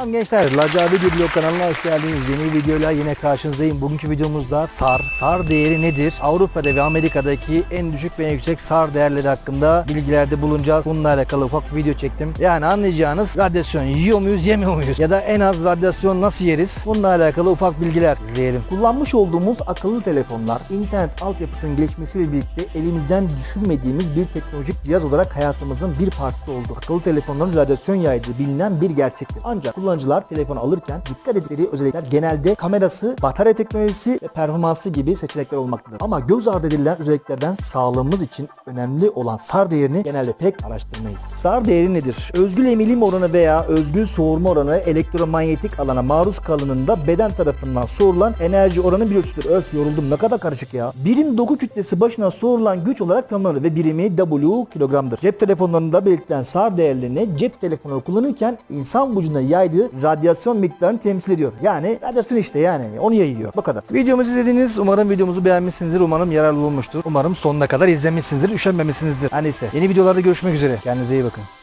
Selam gençler, Laca Video Blog kanalına hoş geldiniz. Yeni videoyla yine karşınızdayım. Bugünkü videomuzda SAR, SAR değeri nedir? Avrupa'da ve Amerika'daki en düşük ve en yüksek SAR değerleri hakkında bilgilerde bulunacağız. Bununla alakalı ufak bir video çektim. Yani anlayacağınız radyasyon yiyor muyuz, yemiyor muyuz? Ya da en az radyasyon nasıl yeriz? Bununla alakalı ufak bilgiler izleyelim. Kullanmış olduğumuz akıllı telefonlar, internet altyapısının gelişmesiyle birlikte elimizden düşürmediğimiz bir teknolojik cihaz olarak hayatımızın bir parçası oldu. Akıllı telefonların radyasyon yaydığı bilinen bir gerçektir. Ancak kullanıcılar telefonu alırken dikkat ettikleri özellikler genelde kamerası, batarya teknolojisi ve performansı gibi seçenekler olmaktadır. Ama göz ardı edilen özelliklerden sağlığımız için önemli olan SAR değerini genelde pek araştırmayız. SAR değeri nedir? Özgül emilim oranı veya özgül soğurma oranı elektromanyetik alana maruz kalınında beden tarafından soğurulan enerji oranı bir ölçütür. Öf yoruldum ne kadar karışık ya. Birim doku kütlesi başına soğurulan güç olarak tanımlanır ve birimi W kilogramdır. Cep telefonlarında belirtilen SAR değerlerini cep telefonu kullanırken insan vücuduna yaydığı radyasyon miktarını temsil ediyor. Yani radyasyon işte yani onu yayıyor. Bu kadar. Videomuzu izlediniz. Umarım videomuzu beğenmişsinizdir. Umarım yararlı olmuştur. Umarım sonuna kadar izlemişsinizdir. Üşenmemişsinizdir. Her neyse. Yeni videolarda görüşmek üzere. Kendinize iyi bakın.